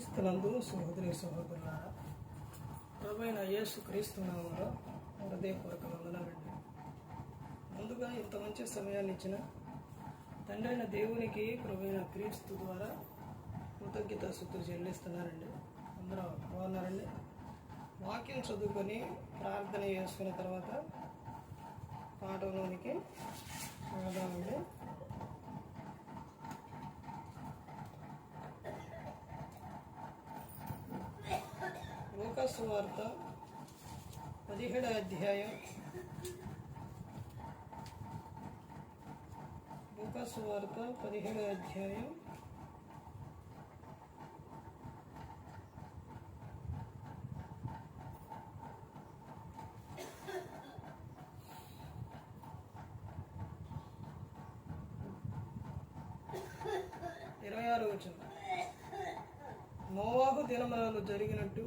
క్రీస్తునందు సహోదరి సహోదరుల ప్రభైన యేసు క్రీస్తునామంలో హృదయపూర్వక వందనాలండి ముందుగా ఇంత మంచి సమయాన్ని ఇచ్చిన తండ్రైన దేవునికి ప్రభైన క్రీస్తు ద్వారా కృతజ్ఞత శుద్ధులు చెల్లిస్తున్నారండి. అందరూ బాగున్నారండి? వాక్యం చదువుకొని ప్రార్థన చేసుకున్న తర్వాత పాఠంలోనికి వెళదామండి. లూకాసు వార్త పదిహేడు అధ్యాయం. లూకాసు వార్త పదిహేడు అధ్యాయం. ఇరవై ఆరు వచ్చిన నోవాహు దినములలో జరిగినట్టు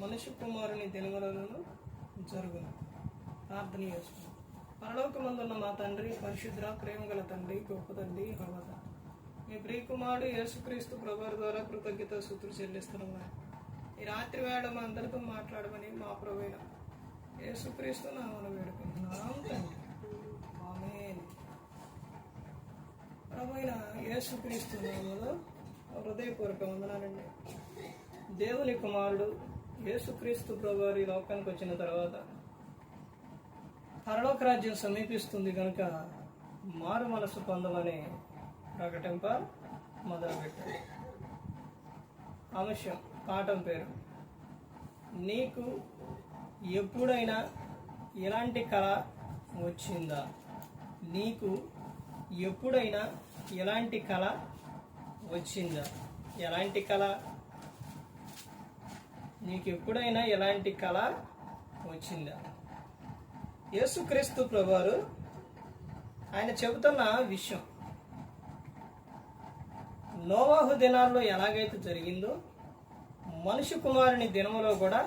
మనిషి కుమారుని దినములను జరుగును. ప్రార్థన చేసుకున్నాం పరలోకమందున్న మా తండ్రి పరిశుద్ర ప్రేమ గల తండ్రి గొప్ప తండ్రి హవద మీ ప్రియకుమారుడు యేసుక్రీస్తు ప్రభావ ద్వారా కృతజ్ఞత సూత్రులు చెల్లిస్తున్నాం ఈ రాత్రి వేళ మా అందరితో మాట్లాడమని మా ప్రవీణ యేసుక్రీస్తు నామను వేడుకుంటున్నాం తండ్రి. ఆమె ప్రభువైన యేసుక్రీస్తు నామములో హృదయపూర్వక వందనాలండి. దేవుని కుమారుడు యేసుక్రీస్తు ప్రభువారి లోకానికి వచ్చిన తర్వాత పరలోక రాజ్యం సమీపిస్తుంది కనుక మారు మనసు పొందమని ప్రకటింప మొదలుపెట్టారు. అంశం పాఠం పేరు నీకు ఎప్పుడైనా ఎలాంటి కళ వచ్చిందా? నీకు ఎప్పుడైనా ఎలాంటి కళ వచ్చిందా? ఎలాంటి కళ నీకు ఎప్పుడైనా ఎలాంటి కళ వచ్చిందా? యేసుక్రీస్తు ప్రభువారు ఆయన చెబుతున్న విషయం. నోవాహు దినాల్లో ఎలాగైతే జరిగిందో మనుషు కుమారుని దినములో కూడా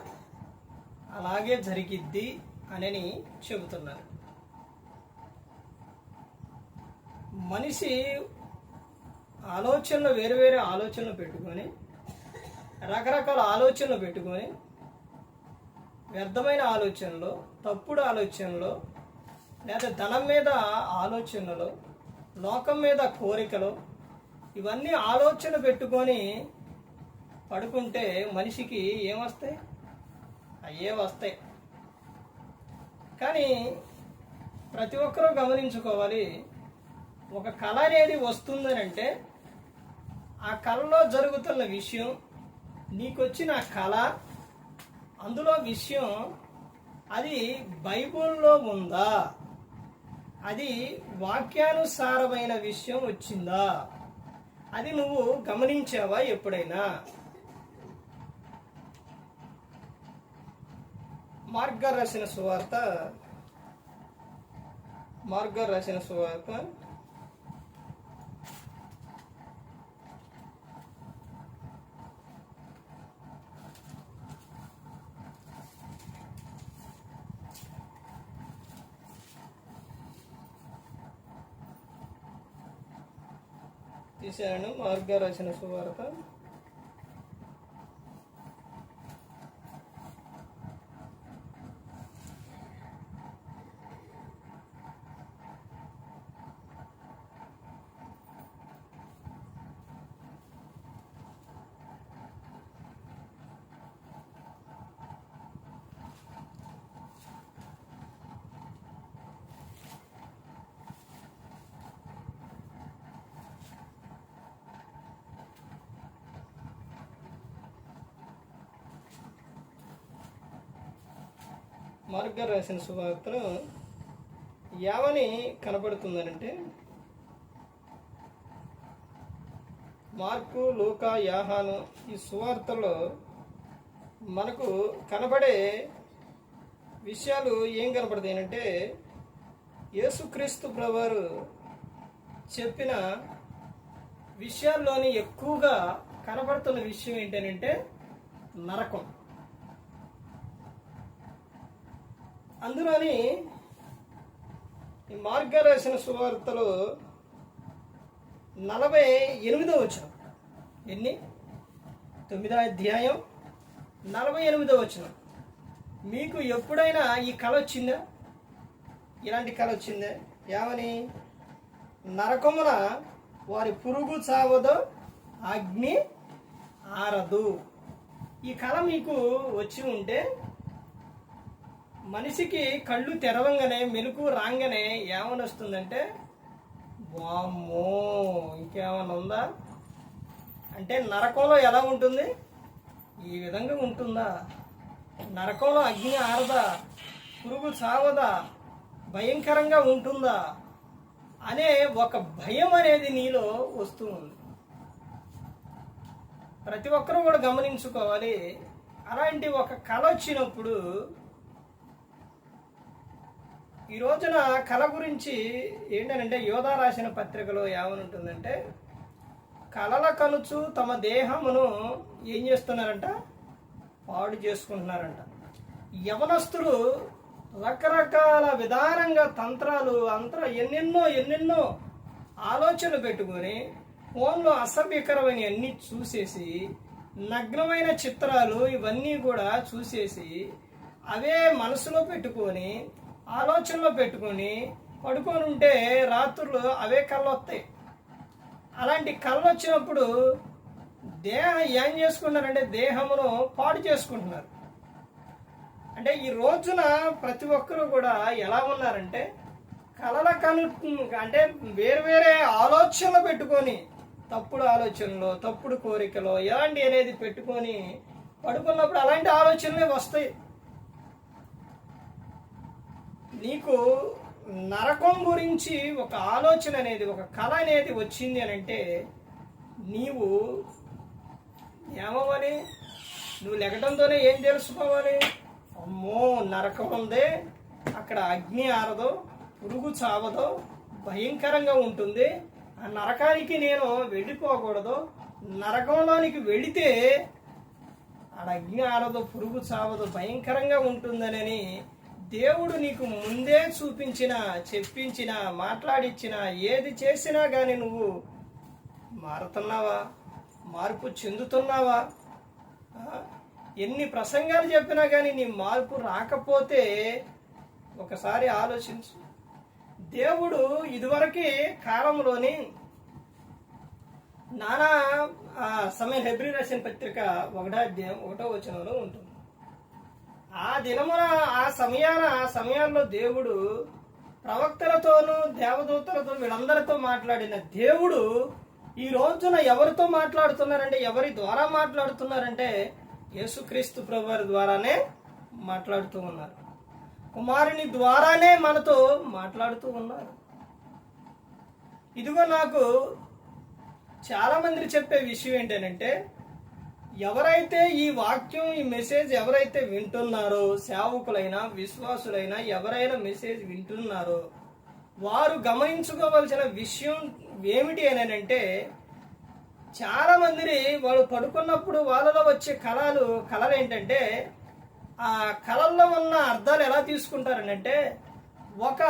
అలాగే జరిగిద్ది అని చెబుతున్నారు. మనిషి ఆలోచనలు వేరు వేరే ఆలోచనలు పెట్టుకొని రకరకాల ఆలోచనలు పెట్టుకొని వ్యర్థమైన ఆలోచనలు తప్పుడు ఆలోచనలు లేదా ధనం మీద ఆలోచనలు లోకం మీద కోరికలు ఇవన్నీ ఆలోచన పెట్టుకొని పడుకుంటే మనిషికి ఏమొస్తాయి అయ్యే వస్తాయి. కానీ ప్రతి ఒక్కరూ గమనించుకోవాలి ఒక కళ అనేది వస్తుందని అంటే ఆ కళలో జరుగుతున్న విషయం నీకొచ్చిన కళ అందులో విషయం అది బైబిల్లో ఉందా? అది వాక్యానుసారమైన విషయం వచ్చిందా? అది నువ్వు గమనించావా ఎప్పుడైనా? మార్గ రాసిన సువార్త మార్గ రాసిన సువార్త తీశాను మార్గ రచన సువార్త. మార్గ రాసిన సువార్తలో యావని కనపడుతుందనంటే మార్కు లూకా యాహాను ఈ సువార్తలో మనకు కనబడే విషయాలు ఏం కనపడతాయి అంటే యేసుక్రీస్తు ప్రభువారు చెప్పిన విషయాల్లోని ఎక్కువగా కనబడుతున్న విషయం ఏంటంటే నరకం. అందులోని ఈ మార్గదర్శన సువార్తలు నలభై ఎనిమిదో వచ్చిన ఎన్ని? తొమ్మిదో అధ్యాయం నలభై ఎనిమిదో వచ్చిన మీకు ఎప్పుడైనా ఈ కళ వచ్చిందా? ఇలాంటి కళ వచ్చిందే? ఏమని? నరకమున వారి పురుగు చావదో అగ్ని ఆరదు. ఈ కళ మీకు వచ్చి ఉంటే మనిషికి కళ్ళు తెరవంగానే మెలకు రాగానే ఏమని వస్తుందంటే వామ్మో ఇంకేమన్నా ఉందా? అంటే నరకంలో ఎలా ఉంటుంది? ఈ విధంగా ఉంటుందా? నరకంలో అగ్ని ఆరదా? పురుగు సావదా భయంకరంగా ఉంటుందా? అనే ఒక భయం అనేది నీలో వస్తూ ఉంది. ప్రతి ఒక్కరూ కూడా గమనించుకోవాలి. అలాంటి ఒక కళ వచ్చినప్పుడు ఈ రోజున కళ గురించి ఏంటంటే యోధా రాసిన పత్రికలో ఏమనుంటుందంటే కళల కనుచు తమ దేహమును ఏం చేస్తున్నారంట? పాడు చేసుకుంటున్నారంట. యవనస్తులు రకరకాల విధానంగా తంత్రాలు అంతర ఎన్నెన్నో ఎన్నెన్నో ఆలోచనలు పెట్టుకొని ఫోన్లో అసభ్యకరమైన అన్ని చూసేసి నగ్నమైన చిత్రాలు ఇవన్నీ కూడా చూసేసి అవే మనసులో పెట్టుకొని ఆలోచనలో పెట్టుకొని పడుకొని ఉంటే రాత్రులు అవే కళ్ళు వస్తాయి అలాంటి కళ్ళు వచ్చినప్పుడు దేహం ఏం చేసుకుంటున్నారంటే దేహమును పాడు చేసుకుంటున్నారు. అంటే ఈ రోజున ప్రతి ఒక్కరూ కూడా ఎలా ఉన్నారంటే కలల కను అంటే వేరు వేరే ఆలోచనలు పెట్టుకొని తప్పుడు ఆలోచనలు తప్పుడు కోరికలు ఎలాంటి అనేది పెట్టుకొని పడుకున్నప్పుడు అలాంటి ఆలోచనలే వస్తాయి. నీకు నరకం గురించి ఒక ఆలోచన అనేది ఒక కళ అనేది వచ్చింది అని అంటే నీవు ఏమవ్వాలి? నువ్వు లెగటంతోనే ఏం తెలుసుకోవాలి? అమ్మో నరకం ఉంది అక్కడ అగ్ని ఆరదో పురుగు చావదో భయంకరంగా ఉంటుంది. ఆ నరకానికి నేను వెళ్ళిపోకూడదు. నరకంలోనికి వెళితే ఆడ అగ్ని ఆడదో పురుగు చావదో భయంకరంగా ఉంటుందనని దేవుడు నీకు ముందే చూపించిన చెప్పించిన మాట్లాడిచ్చిన ఏది చేసినా కానీ నువ్వు మారుతున్నావా? మార్పు చెందుతున్నావా? ఎన్ని ప్రసంగాలు చెప్పినా కానీ నీ మార్పు రాకపోతే ఒకసారి ఆలోచించు. దేవుడు ఇదివరకే కాలంలోని నానా ఆ సమయం హెబ్రి రాసిన పత్రిక ఒకటో అధ్యాయం ఒకటో వచనంలో ఉంటుంది. ఆ దినమున ఆ సమయాన ఆ సమయాల్లో దేవుడు ప్రవక్తలతోనూ దేవదూతలతో వీళ్ళందరితో మాట్లాడిన దేవుడు ఈ రోజున ఎవరితో మాట్లాడుతున్నారంటే ఎవరి ద్వారా మాట్లాడుతున్నారంటే యేసుక్రీస్తు ప్రభు వారి ద్వారానే మాట్లాడుతూ ఉన్నారు. కుమారుని ద్వారానే మనతో మాట్లాడుతూ ఉన్నారు. ఇదిగో నాకు చాలామంది చెప్పే విషయం ఏంటంటే ఎవరైతే ఈ వాక్యం ఈ మెసేజ్ ఎవరైతే వింటున్నారో సేవకులైనా విశ్వాసులైనా ఎవరైనా మెసేజ్ వింటున్నారో వారు గమనించుకోవలసిన విషయం ఏమిటి అని అంటే చాలా మందిని వాళ్ళు పడుకున్నప్పుడు వాళ్ళలో వచ్చే కళలు కళలు ఏంటంటే ఆ కళల్లో ఉన్న అర్థాలు ఎలా తీసుకుంటారనంటే ఒక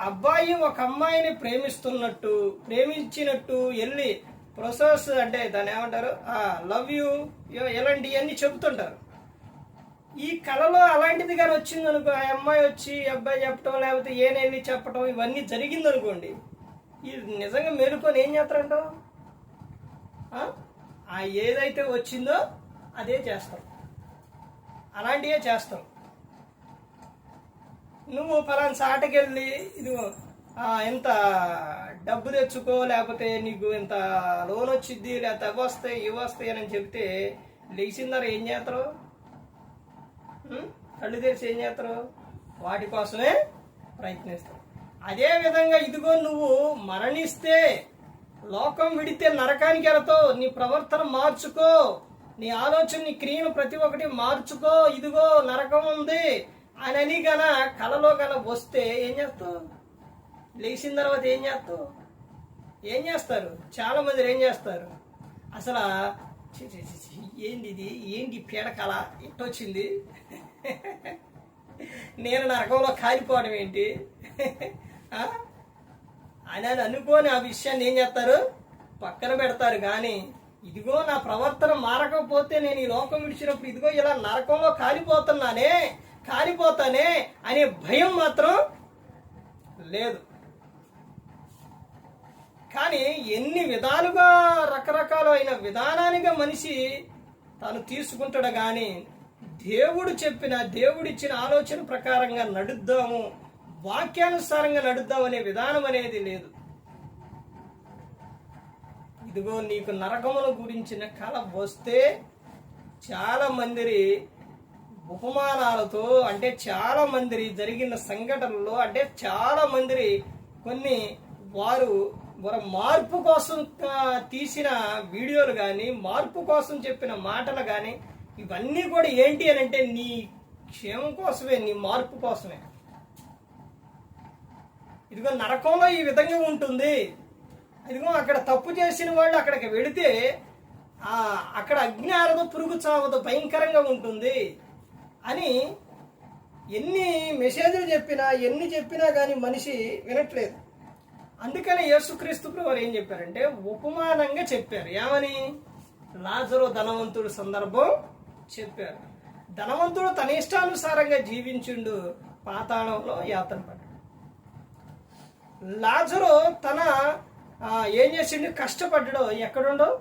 అబ్బాయి ఒక అమ్మాయిని ప్రేమిస్తున్నట్టు ప్రేమించినట్టు వెళ్ళి ప్రొసెస్ అంటే దాన్ని ఏమంటారు? లవ్ యూ ఇలాంటివన్నీ చెబుతుంటారు. ఈ కళలో అలాంటిది కానీ వచ్చింది అనుకో ఆ అమ్మాయి వచ్చి అబ్బాయి చెప్పటం లేకపోతే ఏనేవి చెప్పటం ఇవన్నీ జరిగింది అనుకోండి ఇది నిజంగా మేలుకొని ఏం చేస్తారంటావు? ఆ? ఏదైతే వచ్చిందో అదే చేస్తాం. అలాంటివే చేస్తాం. నువ్వు ఫలాన్ సాటకెళ్ళి ఇదిగో ఇంత డబ్బు తెచ్చుకో లేకపోతే నీకు ఇంత లోన్ వచ్చిద్ది లేకపోతే అవి వస్తాయి ఇవి వస్తాయి అని చెప్తే లేచిందారు ఏం చేస్తారు? కళ్ళు తెరిచి ఏం చేస్తారు? వాటి కోసమే ప్రయత్నిస్తారు. అదే విధంగా ఇదిగో నువ్వు మరణిస్తే లోకం విడితే నరకానికి వెళతావు నీ ప్రవర్తన మార్చుకో నీ ఆలోచన నీ క్రియను ప్రతి ఒక్కటి మార్చుకో ఇదిగో నరకం ఉంది అని అని గన కలలో గన వస్తే ఏం చేస్తావు? లేచిన తర్వాత ఏం చేస్తావు? ఏం చేస్తారు? చాలా మంది ఏం చేస్తారు? అసలు ఏంది ఇది? ఏంటి పీడకల ఎట్టొచ్చింది? నేను నరకంలో కాలిపోవడం ఏంటి? అని అని అనుకోని ఆ విషయాన్ని ఏం చేస్తారు? పక్కన పెడతారు. కానీ ఇదిగో నా ప్రవర్తన మారకపోతే నేను ఈ లోకం విడిచినప్పుడు ఇదిగో ఇలా నరకంలో కాలిపోతున్నానే కాలిపోతానే అనే భయం మాత్రం లేదు. కానీ ఎన్ని విధాలుగా రకరకాలైన విధానానిగా మనిషి తాను తీసుకుంటాడు కానీ దేవుడు చెప్పిన దేవుడిచ్చిన ఆలోచన ప్రకారంగా నడుద్దాము వాక్యానుసారంగా నడుద్దాం అనే విధానం అనేది లేదు. ఇదిగో నీకు నరకముల గురించిన కళ వస్తే చాలా మందిరి ఉపమానాలతో అంటే చాలా మందిరి జరిగిన సంఘటనలో అంటే చాలా మందిరి కొన్ని వారు వారి మార్పు కోసం తీసిన వీడియోలు కానీ మార్పు కోసం చెప్పిన మాటలు కానీ ఇవన్నీ కూడా ఏంటి అని అంటే నీ క్షేమం కోసమే నీ మార్పు కోసమే. ఇదిగో నరకంలో ఈ విధంగా ఉంటుంది. ఇదిగో అక్కడ తప్పు చేసిన వాళ్ళు అక్కడికి వెళితే అక్కడ అగ్ని ఆరదు పురుగు చావదు భయంకరంగా ఉంటుంది అని ఎన్ని మెసేజ్లు చెప్పినా ఎన్ని చెప్పినా కానీ మనిషి వినట్లేదు. అందుకనే యేసుక్రీస్తు వారు ఏం చెప్పారంటే ఉపమానంగా చెప్పారు. ఏమని? లాజరు ధనవంతుడు సందర్భం చెప్పారు. ధనవంతుడు తన ఇష్టానుసారంగా జీవించుండు పాతాళంలో యాతన పడ్డాడు. లాజరు తన ఏం చేసిండు? కష్టపడ్డాడో ఎక్కడుండో?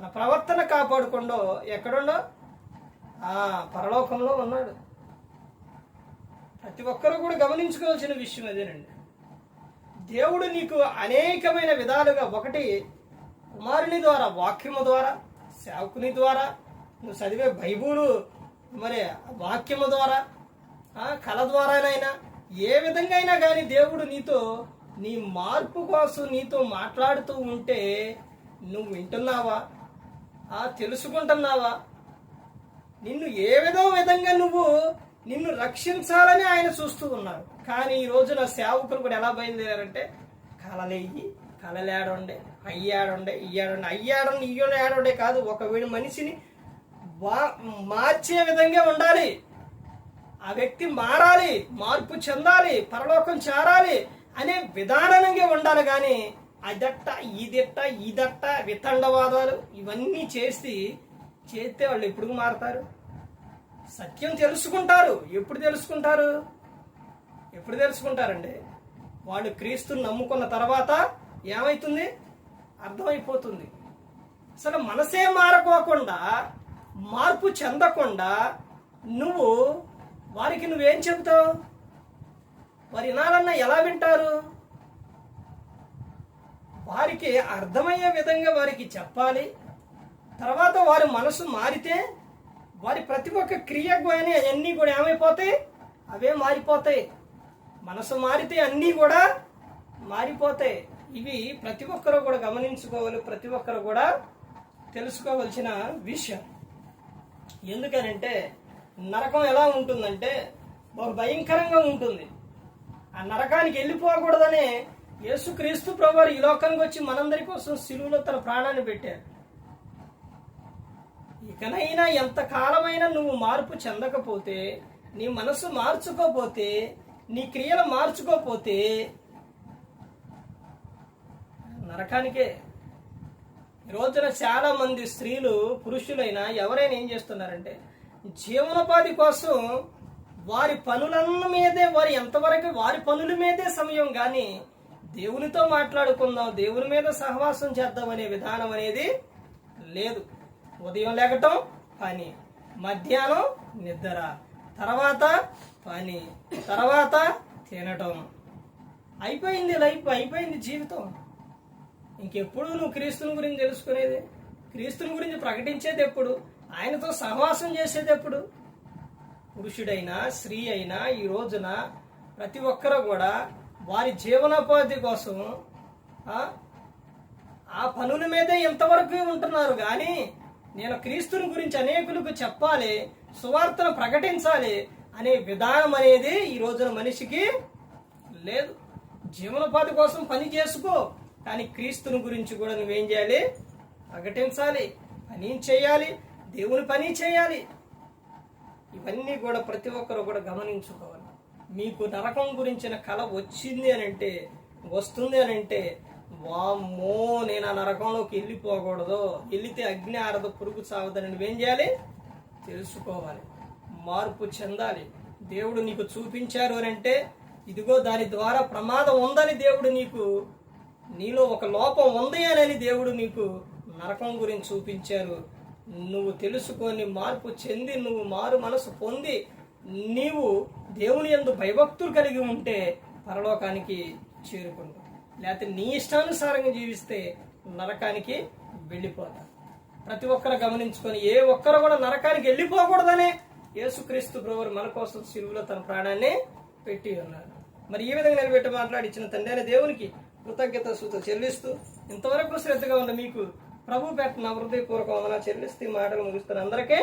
తన ప్రవర్తన కాపాడుకుండో ఎక్కడుండో? ఆ పరలోకంలో ఉన్నాడు. ప్రతి ఒక్కరూ కూడా గమనించుకోవాల్సిన విషయం అదేనండి. దేవుడు నీకు అనేకమైన విధాలుగా ఒకటి కుమారుని ద్వారా వాక్యము ద్వారా సేవకుని ద్వారా నువ్వు చదివే బైబులు మరి వాక్యము ద్వారా ఆ, కళ ద్వారానైనా ఏ విధంగా అయినా కానీ దేవుడు నీతో నీ మార్పు కోసం నీతో మాట్లాడుతూ ఉంటే నువ్వు వింటున్నావా? ఆ, తెలుసుకుంటున్నావా? నిన్ను ఏ విధో విధంగా నువ్వు నిన్ను రక్షించాలని ఆయన చూస్తూ ఉన్నారు. కానీ ఈ రోజున సేవకులు కూడా ఎలా బయలుదేరారంటే కలలేయి కలలేడుండే అయ్యాడుండే ఇయ్యాడుండే అయ్యాడని ఇయ్యడు ఏడుండే కాదు ఒక వీడి మనిషిని వా మార్చే విధంగా ఉండాలి. ఆ వ్యక్తి మారాలి మార్పు చెందాలి పరలోకం చేరాలి అనే విధానంగా ఉండాలి. కానీ అదట్ట ఇదిట్ట ఇదట్ట వితండవాదాలు ఇవన్నీ చేసి చేస్తే వాళ్ళు ఎప్పుడు మారతారు? సత్యం తెలుసుకుంటారు. ఎప్పుడు తెలుసుకుంటారు? ఎప్పుడు తెలుసుకుంటారండి? వాళ్ళు క్రీస్తుని నమ్ముకున్న తర్వాత ఏమైతుంది? అర్థమైపోతుంది. అసలు మనసే మారకోకుండా మార్పు చెందకుండా నువ్వు వారికి నువ్వేం చెబుతావు? వారు వినాలన్నా ఎలా వింటారు? వారికి అర్థమయ్యే విధంగా వారికి చెప్పాలి. తర్వాత వారి మనసు మారితే వారి ప్రతి ఒక్క క్రియ కానీ అవన్నీ కూడా ఏమైపోతాయి? అవే మారిపోతాయి. మనసు మారితే అన్నీ కూడా మారిపోతాయి. ఇవి ప్రతి ఒక్కరూ కూడా గమనించుకోవాలి ప్రతి ఒక్కరు కూడా తెలుసుకోవాల్సిన విషయం. ఎందుకనంటే నరకం ఎలా ఉంటుందంటే బహు భయంకరంగా ఉంటుంది. ఆ నరకానికి వెళ్ళిపోకూడదనే యేసుక్రీస్తు ప్రభు ఈ లోకానికి వచ్చి మనందరి కోసం సిలువులో తన ప్రాణాన్ని పెట్టారు. ఇకనైనా ఎంత కాలమైనా నువ్వు మార్పు చెందకపోతే నీ మనసు మార్చుకోపోతే నీ క్రియలు మార్చుకోపోతే నరకానికే. ఈ రోజున చాలా మంది స్త్రీలు పురుషులైనా ఎవరైనా ఏం చేస్తున్నారంటే జీవనోపాధి కోసం వారి పనులన్న మీదే వారి ఎంతవరకు వారి పనుల మీదే సమయం కానీ దేవునితో మాట్లాడుకుందాం దేవుని మీద సహవాసం చేద్దాం అనే విధానం అనేది లేదు. ఉదయం లేకటం పని మధ్యాహ్నం నిద్ర తర్వాత పని తర్వాత తినటం. అయిపోయింది లైఫ్ అయిపోయింది జీవితం. ఇంకెప్పుడు నువ్వు క్రీస్తుని గురించి తెలుసుకునేది? క్రీస్తుని గురించి ప్రకటించేది ఎప్పుడు? ఆయనతో సహవాసం చేసేది ఎప్పుడు? పురుషుడైనా స్త్రీ అయినా ఈ రోజున ప్రతి ఒక్కరు కూడా వారి జీవనోపాధి కోసం ఆ, పనుల మీదే ఇంతవరకు ఉంటున్నారు. కానీ నేను క్రీస్తుని గురించి అనేకులకు చెప్పాలి సువార్తను ప్రకటించాలి అనే విధానం అనేది ఈ రోజున మనిషికి లేదు. జీవనోపాధి కోసం పని చేసుకో కానీ క్రీస్తుని గురించి కూడా నువ్వేం చేయాలి? ప్రకటించాలి. పని చేయాలి. దేవుని పని చేయాలి. ఇవన్నీ కూడా ప్రతి ఒక్కరు కూడా గమనించుకోవాలి. మీకు నరకం గురించిన కళ వచ్చింది అని అంటే వస్తుంది అని అంటే వామ్మో నేను ఆ నరకంలోకి వెళ్ళిపోకూడదు. వెళితే అగ్ని ఆరద పురుగు సాగుదని నువ్వేం చేయాలి? తెలుసుకోవాలి. మార్పు చెందాలి. దేవుడు నీకు చూపించారు అని అంటే ఇదిగో దాని ద్వారా ప్రమాదం ఉందని దేవుడు నీకు నీలో ఒక లోపం ఉంది అని దేవుడు నీకు నరకం గురించి చూపించారు. నువ్వు తెలుసుకొని మార్పు చెంది నువ్వు మారు మనసు పొంది నీవు దేవుని యందు భయభక్తులు కలిగి ఉంటే పరలోకానికి చేరుకుంటావు. లేకపోతే నీ ఇష్టానుసారంగా జీవిస్తే నరకానికి వెళ్ళిపోతా. ప్రతి ఒక్కరు గమనించుకొని ఏ ఒక్కరు కూడా నరకానికి వెళ్ళిపోకూడదనే యేసుక్రీస్తు ప్రభువు మన కోసం సిరువులో తన ప్రాణాన్ని పెట్టి ఉన్నారు. మరి ఈ విధంగా నిలబెట్టి మాట్లాడిచ్చిన తండ్రి అయిన దేవునికి కృతజ్ఞత సూత చెల్లిస్తూ ఇంతవరకు శ్రద్ధగా ఉన్న మీకు ప్రభు పెట్టిన హృదయపూర్వక వందన చెల్లిస్తూ మాటలు ముగిస్తున్న అందరికీ